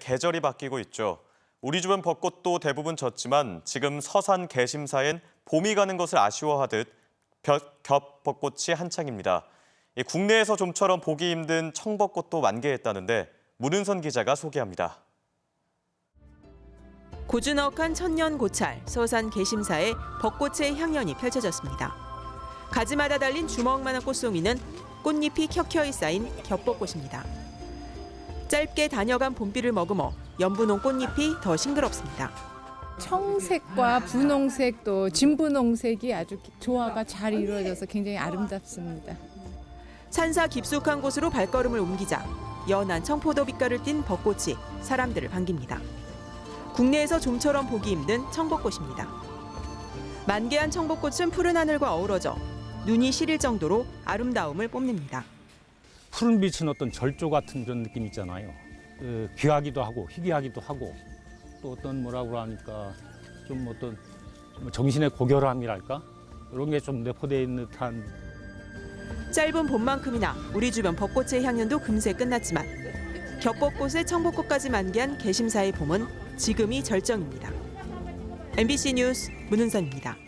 계절이 바뀌고 있죠. 우리 주변 벚꽃도 대부분 졌지만 지금 서산 개심사엔 봄이 가는 것을 아쉬워하듯 볕- 겹 벚꽃이 한창입니다. 이 국내에서 좀처럼 보기 힘든 청벚꽃도 만개했다는데 문은선 기자가 소개합니다. 고즈넉한 천년 고찰 서산 개심사에 벚꽃의 향연이 펼쳐졌습니다. 가지마다 달린 주먹만한 꽃송이는 꽃잎이 켜켜이 쌓인 겹벚꽃입니다. 짧게 다녀간 봄비를 머금어 연분홍 꽃잎이 더 싱그럽습니다. 청색과 분홍색 또 진분홍색이 아주 조화가 잘 이루어져서 굉장히 아름답습니다. 산사 깊숙한 곳으로 발걸음을 옮기자 연한 청포도 빛깔을 띤 벚꽃이 사람들을 반깁니다. 국내에서 좀처럼 보기 힘든 청벚꽃입니다. 만개한 청벚꽃은 푸른 하늘과 어우러져 눈이 시릴 정도로 아름다움을 뽐냅니다. 푸른 빛은 어떤 절조 같은 그런 느낌 있잖아요. 그 귀하기도 하고 희귀하기도 하고 또 어떤 뭐라고 하니까 좀 어떤 좀 정신의 고결함이랄까 이런 게 좀 내포되어 있는 듯한 짧은 봄만큼이나 우리 주변 벚꽃의 향연도 금세 끝났지만 겹벚꽃에 청벚꽃까지 만개한 개심사의 봄은 지금이 절정입니다. MBC 뉴스 문은선입니다.